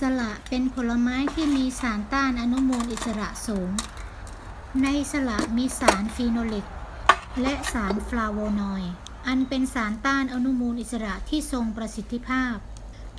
สละเป็นผลไม้ที่มีสารต้านอนุมูลอิสระสูง ในสละมีสารฟีโนลิก และสารฟลาโวนอยด์อันเป็นสารต้านอนุมูลอิสระที่ทรงประสิทธิภาพ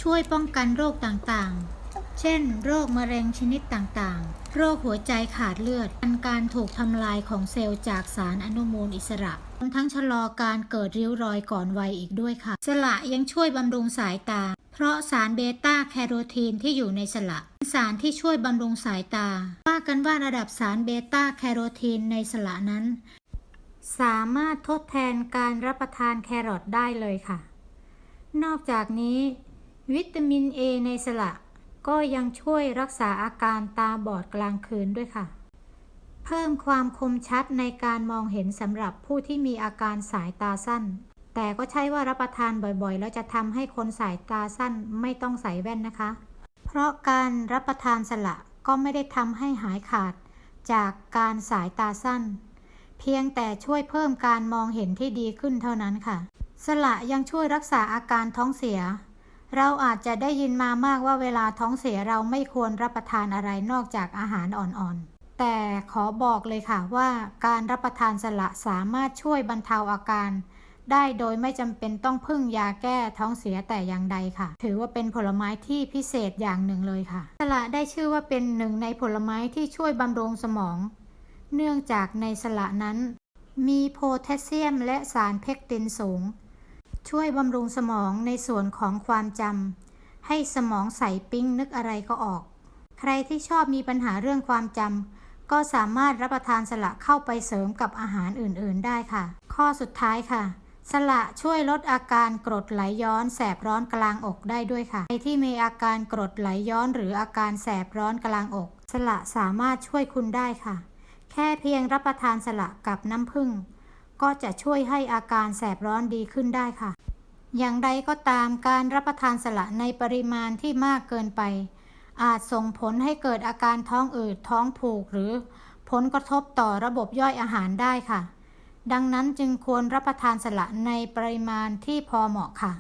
ช่วยป้องกันโรคต่างๆ เช่น โรคมะเร็งชนิดต่างๆ โรคหัวใจขาดเลือดอันการถูกทำลายของเซลล์จากสารอนุมูลอิสระรวมทั้งชะลอการเกิดริ้วรอยก่อนวัยอีกด้วยค่ะ สละยังช่วยบำรุงสายตา เพราะสารเบต้าแคโรทีนที่อยู่ในสละเป็นสารที่ช่วยบำรุงสายตา ว่ากันว่าระดับสารเบต้าแคโรทีนในสละนั้น สามารถทดแทนการรับประทานแครอทได้เลยค่ะ นอกจากนี้ วิตามินเอในสละ ก็ยังช่วยรักษาอาการตาบอดกลางคืนด้วยค่ะ เพิ่มความคมชัดในการมองเห็นสำหรับผู้ที่มีอาการสายตาสั้น แต่ก็ใช่ว่ารับประทานบ่อยๆ แล้วจะทำให้คนสายตาสั้นไม่ต้องใส่แว่นนะคะ เพราะการรับประทานสละก็ไม่ได้ทำให้หายขาดจากการสายตาสั้น เพียงแต่ช่วยเพิ่มการมองเห็นที่ดีขึ้นเท่านั้นค่ะ สละยังช่วยรักษาอาการท้องเสีย เราอาจจะได้ยินมามากว่าเวลาท้องเสียเราไม่ควรรับประทานอะไรนอกจากอาหารอ่อนๆ แต่ขอบอกเลยค่ะว่าการรับประทานสละสามารถช่วยบรรเทาอาการ ได้โดยไม่จำเป็นต้องพึ่งยาแก้ท้องเสียแต่อย่างใดค่ะ ถือว่าเป็นผลไม้ที่พิเศษอย่างหนึ่งเลยค่ะ สละได้ชื่อว่าเป็นหนึ่งในผลไม้ที่ช่วยบำรุงสมอง เนื่องจากในสละนั้น มีโพแทสเซียมและสารเพกตินสูง ช่วยบำรุงสมองในส่วนของความจำให้สมองใสปิ้งนึกอะไรก็ออก ใครที่ชอบมีปัญหาเรื่องความจำก็สามารถรับประทานสละเข้าไปเสริมกับอาหารอื่นๆได้ค่ะ ข้อสุดท้ายค่ะ สละช่วยลดอาการกรดไหลย้อนแสบร้อนกลางอกได้ด้วยค่ะ ใครที่มีอาการกรดไหลย้อนหรืออาการแสบร้อนกลางอก สละสามารถช่วยคุณได้ค่ะ แค่เพียงรับประทานสละกับน้ำผึ้ง ก็จะช่วยให้อาการแสบร้อนดีขึ้นได้ค่ะ อย่างไรก็ตามการรับประทานสละในปริมาณที่มากเกินไป อาจส่งผลให้เกิดอาการท้องอืดท้องผูกหรือผลกระทบต่อระบบย่อยอาหารได้ค่ะ ดังนั้นจึงควรรับประทานสละในปริมาณที่พอเหมาะค่ะ